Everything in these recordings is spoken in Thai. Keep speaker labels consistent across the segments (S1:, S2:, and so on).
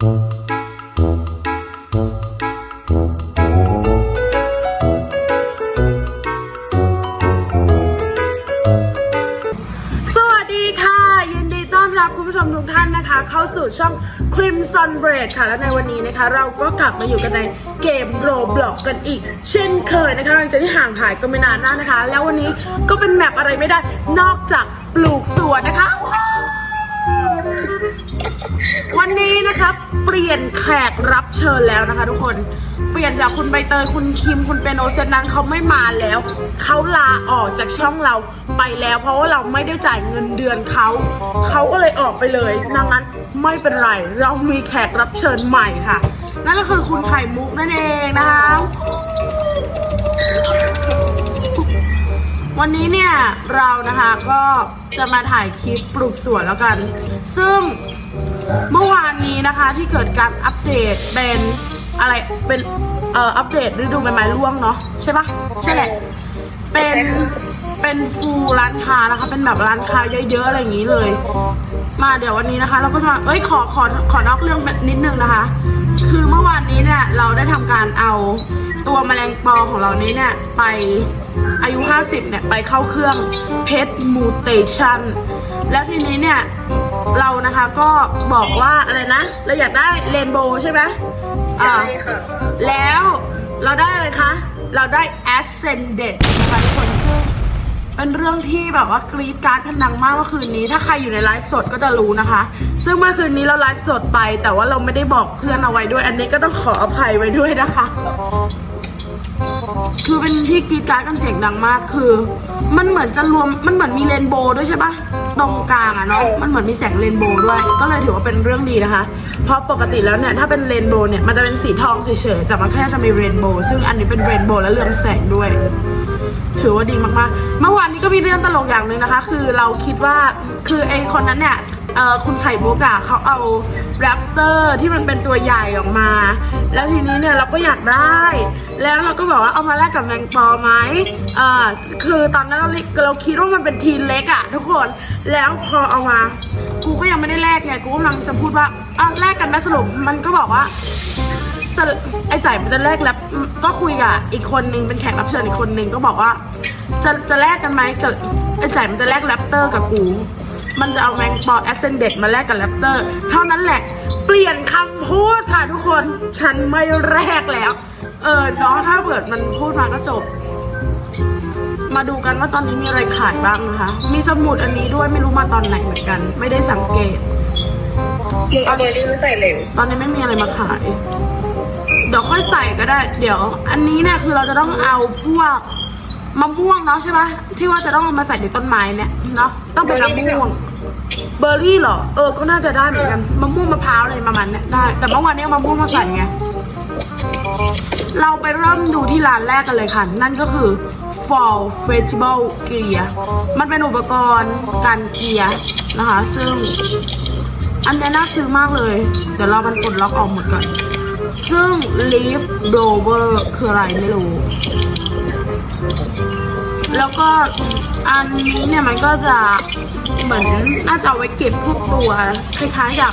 S1: สวัสดีค่ะ ยินดีต้อนรับคุณผู้ชมทุกท่านนะคะ เข้าสู่ช่อง Crimson Bread ค่ะ และในวันนี้นะคะ เราก็กลับมาอยู่กันในเกม Roblox กันอีก เช่นเคยนะคะหลังจากที่ห่างหายกันไปนานมากนะคะ แล้ววันนี้ก็เป็นแมปอะไรไม่ได้นอกจากปลูกสวนนะคะ วันนี้นะคะเปลี่ยนแขกรับเชิญแล้วนะคะ ทุกคนเปลี่ยนจากคุณใบเตยคุณคิมคุณเป็นโอเซนนั้นเขาไม่มาแล้วเขาลาออกจากช่องเราไปแล้ว เพราะว่าเราไม่ได้จ่ายเงินเดือนเขาเขาก็เลยออกไปเลยดังนั้นไม่เป็นไร เรามีแขกรับเชิญใหม่ค่ะ นั่นก็คือคุณไข่มุกนั่นเองนะคะวันนี้เนี่ยเรานะคะก็จะมาถ่ายคลิปปลูกสวนแล้วกัน ซึ่งเมื่อวานนี้นะคะที่เกิดการอัปเดตเป็นอะไรเป็นเอ่ออัปเดตฤดูใบไม้ร่วงเนาะใช่ปะใช่แหละเป็นเป็นฟูร้านค้านะคะ เป็นแบบร้านค้าเยอะๆอะไรอย่างนี้เลย มาเดี๋ยววันนี้นะคะ เราก็จะมาเอ้ยขอขอขอนอกเรื่องนิดนึงนะคะ คือเมื่อวานนี้เนี่ยเราได้ทำการเอาตัวแมลงปอของเรานี้เนี่ยไปอายุ 50เนี่ยไปเข้าเครื่องเพชรมูเตชันแล้วทีนี้เนี่ย เรานะคะก็บอกว่าอะไรนะ เราอยากได้เรนโบว์ใช่ไหม
S2: ใช่
S1: อ่า
S2: ค่ะ
S1: แล้วเราได้อะไรคะ เราได้ Ascended นะคะทุกคนซึ่งเป็นเรื่องที่แบบว่ากรี๊ดกราร์ดกันดังมากเมื่อคืนนี้ ถ้าใครอยู่ในไลฟ์สดก็จะรู้นะคะ ซึ่งเมื่อคืนนี้เราไลฟ์สดไป แต่ว่าเราไม่ได้บอกเพื่อนเอาไว้ด้วย อันนี้ก็ต้องขออภัยไว้ด้วยนะคะ คือเป็นที่กรีดกรารกันเสียงดังมากคือ มันเหมือนจะรวมมันเหมือนมีเรนโบว์ด้วยใช่ปะ ตรงกลางอะเนาะมันเหมือนมีแสงเรนโบว์ด้วย ก็เลยถือว่าเป็นเรื่องดีนะคะ เพราะปกติแล้วเนี่ยถ้าเป็นเรนโบว์เนี่ยมันจะเป็นสีทองเฉยๆแต่มันแค่จะมีเรนโบว์ซึ่งอันนี้เป็นเรนโบว์และเรืองแสงด้วย ถือว่าดีมากๆ เมื่อวานนี้ก็มีเรื่องตลกอย่างหนึ่งนะคะ คือเราคิดว่าคือไอคนนั้นเนี่ย เออคุณไข่มุกอะเขาเอาแรปเตอร์ที่มันเป็นตัวใหญ่ออกมา แล้วทีนี้เนี่ยเราก็อยากได้ แล้วเราก็บอกว่าเอามาแลกกับแมงปอไหมเออคือตอนนั้นเราเราคิดว่ามันเป็นทีนเล็กอะทุกคนแล้วพอเอามา กูก็ยังไม่ได้แลกไงกูกำลังจะพูดว่าอะแลกกันไหมสรุปมันก็บอกว่าจะไอ้จ่ายมันจะแลกแล้วก็คุยกับอีกคนนึงเป็นแขกรับเชิญอีกคนนึงก็บอกว่า จะจะแลกกันไหมกับไอ้จ่ายมันจะแลกแรปเตอร์กับกู มันจะเอาแมงปอแอสเซนเดตมาแลกกับแรปเตอร์ เท่านั้นแหละ เปลี่ยนคำพูดค่ะทุกคน ฉันไม่แลกแล้ว เออเนาะถ้าเปิดมันพูดมาก็จบ มาดูกันว่าตอนนี้มีอะไรขายบ้างนะคะ มีสมุดอันนี้ด้วยไม่รู้มาตอนไหนเหมือนกัน ไม่ได้สังเกต
S2: มึงเอาเบอร์รี่มาใส่เร็ว
S1: ตอนนี้ไม่มีอะไรมาขาย เดี๋ยวค่อยใส่ก็ได้ เดี๋ยว อันนี้เนี่ยคือเราจะต้องเอาพวก มะม่วงเนาะใช่ปะที่ว่าจะต้องเอามาใส่ในต้นไม้เนี่ยเนาะต้องเป็นมะม่วงเบอร์รี่เหรอเออก็น่าจะได้เหมือนกันมะม่วงมะพร้าวอะไรประมาณเนี้ยได้ แต่เมื่อวานเนี้เอามะม่วงมาใส่ไงเราไปเริ่มดูที่ร้านแรกกันเลยค่ะ นั่นก็คือ Fall Festival Gear มันเป็นอุปกรณ์การเกียร์นะคะ ซึ่งอันเนี้ยน่าซื้อมากเลย เดี๋ยวเรามันกดล็อกออกหมดก่อน ซึ่ง leaf blower คืออะไรไม่รู้ แล้วก็อันนี้เนี่ยมันก็จะเหมือนน่าจะเอาไว้เก็บพวกตัวคล้ายๆกับ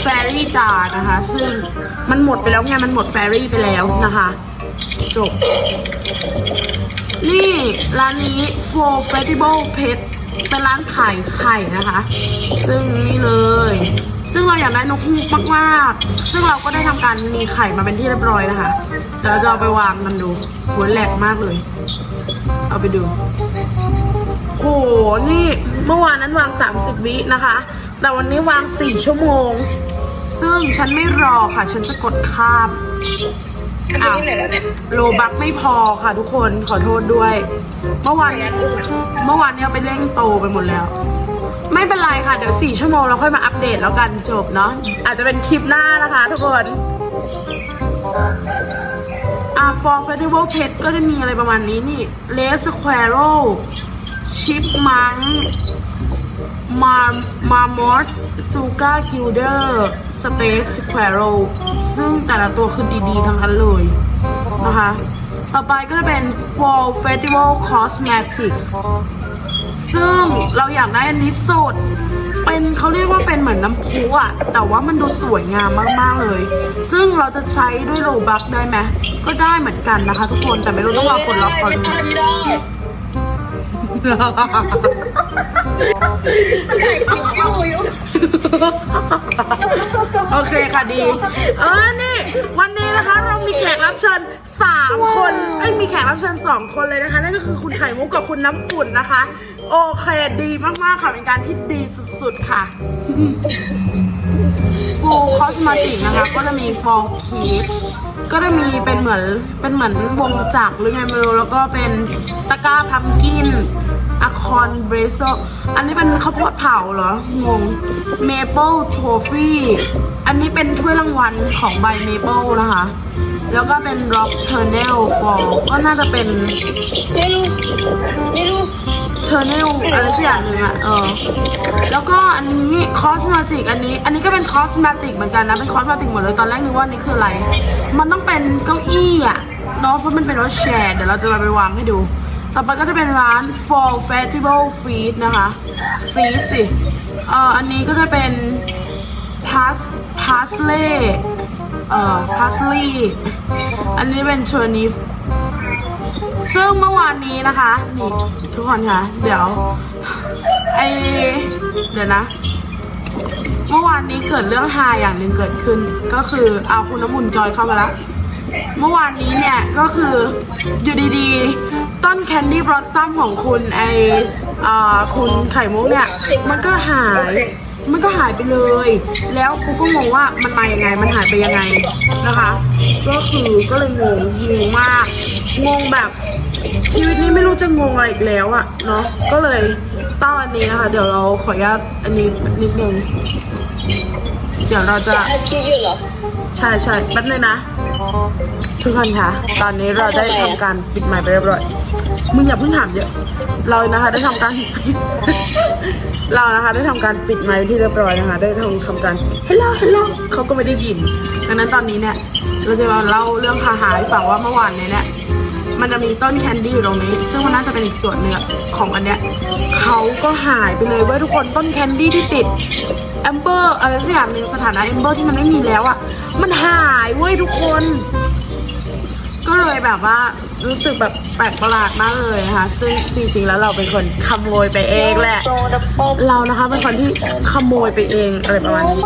S1: แฟรี่จาร์นะคะ ซึ่งมันหมดไปแล้วไงมันหมดแฟรี่ไปแล้วนะคะ จบ นี่ร้านนี้ For Festival Pet เป็นร้านขายไข่นะคะ ซึ่งนี่เลย ซึ่งเราอยากได้นกฮูกมากๆ ซึ่งเราก็ได้ทำการมีไข่มาเป็นที่เรียบร้อยนะคะเดี๋ยวเราจะเอาไปวางมันดูหัวแหลกมากเลย เอาไปดูโหนี่เมื่อวานนั้นวาง 30 วินะคะ แต่วันนี้วาง 4 ชั่วโมง ซึ่งฉันไม่รอค่ะ ฉันจะกดข้าม
S2: ทำที่ไหนแล้วเนี่ย
S1: โลบักไม่พอค่ะทุกคนขอโทษด้วย เมื่อวานเนี้ยเมื่อวานเนี้ยไปเร่งโตไปหมดแล้ว ไม่เป็นไรค่ะ เดี๋ยว 4 ชั่วโมงเราค่อยมาอัปเดตแล้วกันจบเนาะอาจจะเป็นคลิปหน้านะคะ ทุกคน อ่า for festival pet ก็จะมีอะไรประมาณนี้นี่ les squirrel chipmunk mar marmot suga gilder space squirrel ซึ่งแต่ละตัวคือดีๆ ทั้งนั้นเลยนะคะ ต่อไปก็จะเป็น fall festival cosmetics ซึ่งเราอยากได้อันนี้สุดเป็นเขาเรียกว่าเป็นเหมือนน้ำพุอะแต่ว่ามันดูสวยงามมาก ๆ เลย ซึ่งเราจะใช้ด้วยโลบัคได้ไหม ก็ได้เหมือนกันนะคะ ทุกคนแต่ไม่รู้ต้องรอคนล็อกก่อน
S2: ไม่ได้ถ่ายคลิปอยู่อยู่
S1: โอเคค่ะดี เออนี่ วันนี้นะคะเรามีแขกรับเชิญสามคนเอ้ยมีแขกรับเชิญสองคนเลยนะคะนั่นก็คือคุณไข่มุกกับคุณน้ำอุ่นนะคะ โอเคดีมากๆค่ะเป็นการที่ดีสุดๆค่ะ ฟูคอสมาติกนะคะก็จะมีฟอร์คีฟก็จะมีเป็นเหมือนเป็นเหมือนวงจักรหรือไงไม่รู้แล้วก็เป็นตะกร้าพัมกินอะคอนเบรโซอันนี้เป็นข้าวโพดเผาเหรองงเมเปิลโทฟี่อันนี้เป็นถ้วยรางวัลของใบเมเปิลนะคะ แล้วก็เป็น Rock Channel Fall ก็น่าจะเป็น
S2: ไม่รู้ไม่รู้
S1: ชอร์เนลอะไรสักอย่างหนึ่งอะเออแล้วก็อันนี้คอสมาติกอันนี้ อันนี้ก็เป็นคอสมาติกเหมือนกันนะเป็นคอสมาติกหมดเลยตอนแรกนึกว่านี่คืออะไร มันต้องเป็นเก้าอี้อะเนาะเพราะมันเป็นรถแชร์เดี๋ยวเราจะมาไปวางให้ดู ต่อไปก็จะเป็นร้าน Fall Festival Feed นะคะซีสิเอ่ออันนี้ก็จะเป็นพัสพัสเล่เอ่อพัสลี่อันนี้เป็นเชอร์นีฟ ซึ่งเมื่อวานนี้นะคะ นี่ทุกคนคะเดี๋ยวไอเดี๋ยวนะ เมื่อวานนี้เกิดเรื่องฮาอย่างหนึ่งเกิดขึ้น ก็คือเอาคุณน้ำมุนจอยเข้ามาแล้วเมื่อวานนี้เนี่ยก็คืออยู่ดีๆ ต้นแคนดี้บลอสซัมของคุณไอเออคุณไข่มุกเนี่ย มันก็หาย มันก็หายไปเลย แล้วกูก็งงว่ามันมายังไง มันหายไปยังไงนะคะ ก็คือก็เลยงงงงมาก งงแบบชีวิตนี้ไม่รู้จะงงอะไรอีกแล้วอะเนาะ ก็เลยต้องอันนี้นะคะ เดี๋ยวเราขออนุญาตอันนี้นิดนึง เดี๋ยวเราจะ
S2: อัดคลิปอยู่เหรอ
S1: ใช่ใช่แป๊บนึงนะ ทุกคนคะ ตอนนี้เราได้ทำการปิดไมค์ไปเรียบร้อย มึงอย่าเพิ่งถามเยอะ เรานะคะได้ทำการปิด เรานะคะได้ทำการปิดไมค์ที่เรียบร้อยนะคะ ได้ทำทำการ hello hello เขาก็ไม่ได้ยินดังนั้นตอนนี้เนี่ยเราจะมาเล่าเรื่องคาหาให้ฟังว่าเมื่อวานเนี้เนี่ยมันจะมีต้นแคนดี้อยู่ตรงนี้ ซึ่งมันน่าจะเป็นอีกส่วนหนึ่งอของอันเนี้ยเขาก็หายไปเลยเว้ยทุกคนต้นแคนดี้ที่ติดแอมเบอร์อะไรสักอย่างหนึ่งสถานะแอมเบอร์ที่มันไม่มีแล้วอะมันหายเว้ยทุกคน ก็เลยแบบว่ารู้สึกแบบแปลกประหลาดมากเลยนะคะ ซึ่งจริงๆแล้วเราเป็นคนขโมยไปเองแหละ
S2: โซดาป๊อป
S1: เรานะคะเป็นคนที่ขโมยไปเองอะไรประมาณนี้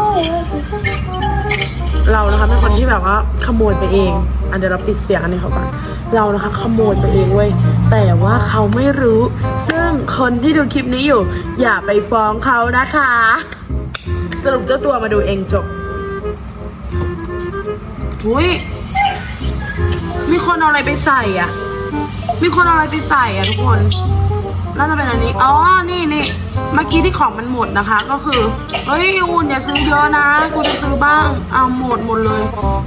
S1: เรานะคะเป็นคนที่แบบว่าขโมยไปเอง อันเดี๋ยวเราปิดเสียงอันนี้เขาก่อนเรานะคะขโมยไปเองเว้ยแต่ว่าเขาไม่รู้ ซึ่งคนที่ดูคลิปนี้อยู่ อย่าไปฟ้องเขานะคะ สรุปเจ้าตัวมาดูเองจบหุยมี คนเอาอะไรไปใส่อะ มีคนเอาอะไรไปใส่อะทุกคน น่าจะเป็นอันนี้ อ๋อ นี่นี่เมื่อกี้ที่ของมันหมดนะคะ ก็คือ เฮ้ยอุ่นอย่าซื้อเยอะนะ กูจะซื้อบ้าง เอาหมดหมดเลย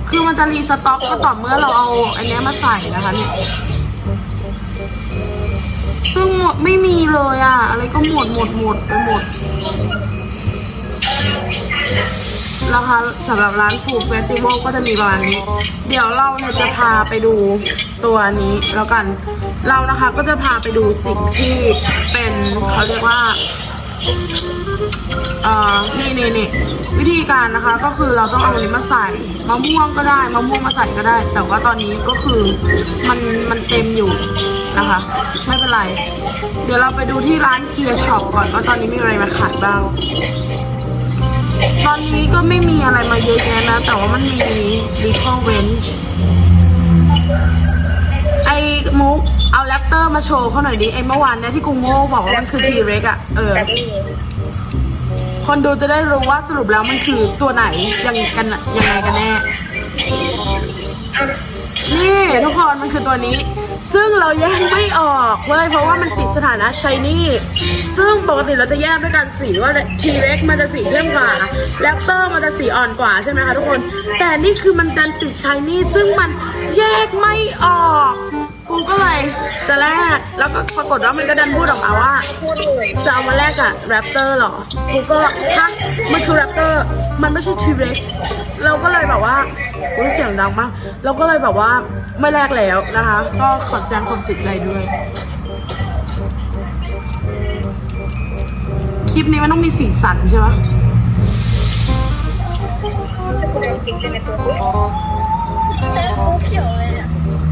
S1: คือมันจะรีสต็อกก็ต่อเมื่อเราเอาอันนี้มาใส่นะคะเนี่ยซึ่งหมดไม่มีเลยอะ อะไรก็หมดหมดหมดไปหมด ราคาสำหรับร้านฟูดเฟสติวัลก็จะมีประมาณนี้ เดี๋ยวเราเนี่ยจะพาไปดูตัวนี้แล้วกัน เรานะคะก็จะพาไปดูสิ่งที่เป็นเขาเรียกว่าเอ่อนี่นี่นี่วิธีการนะคะก็คือเราต้องเอาอันนี้มาใส่มะม่วงก็ได้มะม่วงมาใส่ก็ได้ แต่ว่าตอนนี้ก็คือมันมันเต็มอยู่นะคะ ไม่เป็นไร เดี๋ยวเราไปดูที่ร้านเกียร์ช็อปก่อนว่าตอนนี้มีอะไรมาขายบ้าง ตอนนี้ก็ไม่มีอะไรมาเยอะแยะนะ แต่ว่ามันมี Little Wench ไอ้มุกเอาแรปเตอร์มาโชว์เขาหน่อยดิไอ้เมื่อวานเนี่ยที่กูโง่บอกว่ามันคือทีเร็กอะเออ
S2: แต่นี่
S1: คนดูจะได้รู้ว่าสรุปแล้วมันคือตัวไหนยังกันยังไงกันแน่ นี่ทุกคนมันคือตัวนี้ ซึ่งเราแยกไม่ออกเว้ยเพราะว่ามันติดสถานะชายนี่ ซึ่งปกติเราจะแยกด้วยกันสีว่าทีเร็กมันจะสีเข้มกว่าแรปเตอร์มันจะสีอ่อนกว่าใช่ไหมคะทุกคน แต่นี่คือมันดันติดชายนี่ซึ่งมันแยกไม่ออก กูก็เลยจะแลก แล้วก็ปรากฏว่ามันก็ดันพูดออกมาว่า จะเอามาแลกกับแรปเตอร์หรอ กูก็ฮะมันคือแรปเตอร์ มันไม่ใช่ทีเร็กซ์เราก็เลยแบบว่าอุ๊ยเสียงดังมาก เราก็เลยแบบว่าไม่แลกแล้วนะคะ ก็ขอแสดงความเสียใจด้วย คลิปนี้มันต้องมีสีสันใช่ปะ
S2: กูเดินกินกันในตัวกูกูเขียวเลยอะ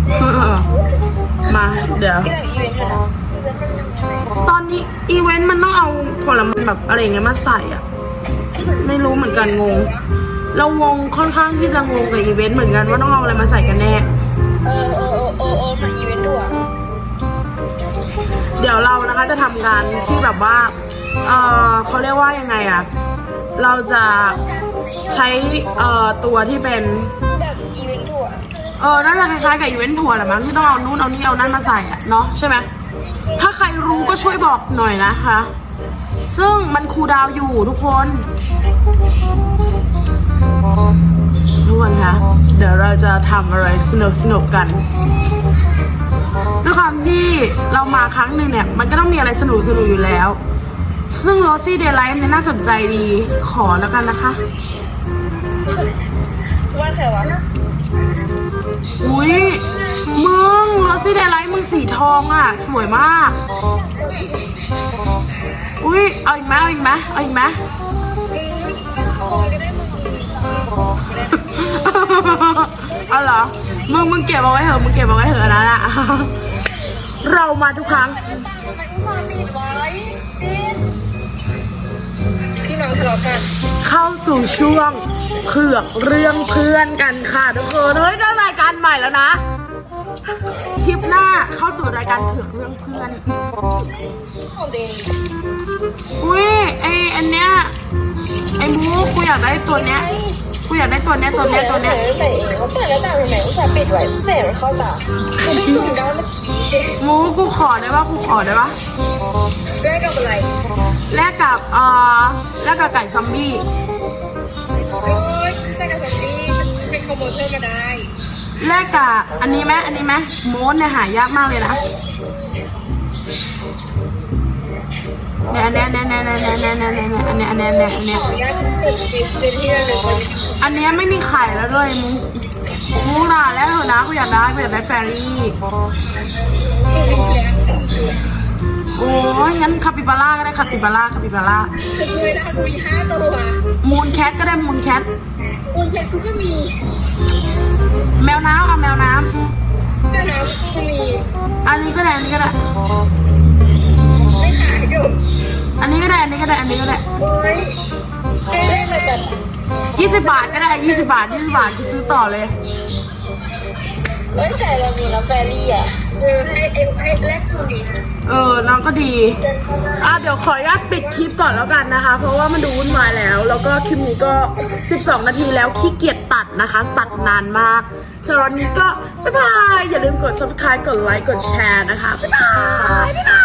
S1: เออมา เดี๋ยว
S2: ที่ไหนอีเวนต์กันนะ
S1: ตอนนี้อีเวนต์มันต้องเอาผลไม้แบบอะไรอย่างเงี้ยมาใส่อะไม่รู้เหมือนกันงง เรางงค่อนข้างที่จะงงกับอีเวนต์เหมือนกันว่าต้องเอาอะไรมาใส่กันแน่
S2: เออเออเออเออมาอีเวนต์ด้วย
S1: เดี๋ยวเรานะคะจะทำการที่แบบว่า เออเขาเรียกว่ายังไงอะเราจะใช้เอ่อตัวที่เป็น
S2: อ
S1: อน่าจะคล้ายๆกับอีเวนต์ทัวร์แหละมั้งที่ต้องเอานู่นเอานี่เอานั่นมาใส่อะเนาะใช่ไหมถ้าใครรู้ก็ช่วยบอกหน่อยนะคะ ซึ่งมันคูดาวอยู่ทุกคน ทุกคนคะเดี๋ยวเราจะทำอะไรสนุกสนุกๆกันด้วยความที่เรามาครั้งหนึ่งเนี่ย มันก็ต้องมีอะไรสนุกสนุกๆอยู่แล้ว ซึ่งโรซี่เดย์ไลท์เนี่ยน่าสนใจดีขอแล้วกันนะคะ
S2: ว่าใครวะ
S1: ซี่เดย์ไลท์มึงสีทองอะ สวยมาก อุ้ยเอาอีกไหมเอาอีกไหมเอาอีกไหมเอาเหรอ มึงมึงเก็บเอาไว้เถอะ มึงเก็บเอาไว้เถอะนะนะเรามาทุกครั้ง
S2: พี่น้องทะเลาะกัน
S1: เข้าสู่ช่วงเผือกเรื่องเพื่อนกันค่ะทุกคนเฮ้ยได้รายการใหม่แล้วนะ คลิปหน้าเข้าสู่รายการเผือกเรื่องเพื่อน
S2: อุ้
S1: ยไออันเนี้ยไอมูกูอยากได้ตัวเนี้ยกูอยากได้ตัวเนี้ยตัวเนี้ยตัวเนี้ย
S2: แต่เขาเปิดแล้วต่างทำไมอุตส่าห์ปิดไว้แต่มันเข้าตาคือไม่สุ่มได้เมื่อกี้
S1: มูกูขอได้ปะกูขอได้ปะ
S2: ได้กับอะไร
S1: แลกกับเอ่อแลกกับไก่ซอมบี้
S2: โอ้ยได้กับซอมบี้เป็นขโมยเพิ่มมาได้
S1: แลกกับอันนี้ไหมอันนี้ไหมโมสเนี่ยหายากมากเลยนะเนี่ยเนี้ยเนี่ยเนี่ยเนี่ยเนี่ยเนี่ยเนี่ยเนี้ยเนี่ยเนี่ยอันนี้ไม่มีไข่แล้วด้วยมูมูน่ะแล้วเถอะนะกูอยากได้กูอยากได้แฟรี่โอ้ยงั้นคาปิบาร่าก็ได้คาปิบาร่าคาปิบาร่า
S2: คือเวลากูมีห้าตัว
S1: มูนแคทก็ได้มูนแคท
S2: กูเช็คกูก็มี
S1: แมวน้ำเอาแมวน้
S2: แม่น้ำกูมีำ
S1: อันนี้ก็ได้อันนี้ก็ได้
S2: ไม่ขายจบ
S1: อันนี้ก็ได้อันนี้ก็ได้อันนี้ก็ได้
S2: โอ้ยได้เลยแบบ
S1: ยี่สิบบาทก็ได้ยี่สิบบาทยี่สิบบาทกูซื้อต่อเลย
S2: เอ้ยแต่เรามีน้ำแฟรี่อะเออให้เอ็มให้แลกดูดี
S1: เออน้องก็ดี อะเดี๋ยวขออนุญาตปิดคลิปก่อนแล้วกันนะคะ เพราะว่ามันดูวุ่นวายแล้ว แล้วก็คลิปนี้ก็ 12 นาทีแล้วขี้เกียจตัดนะคะ ตัดนานมากสำหรับวันนี้ก็บ๊ายบาย อย่าลืมกด subscribe กดไลค์กดแชร์นะคะ บ๊ายบายบ๊ายบาย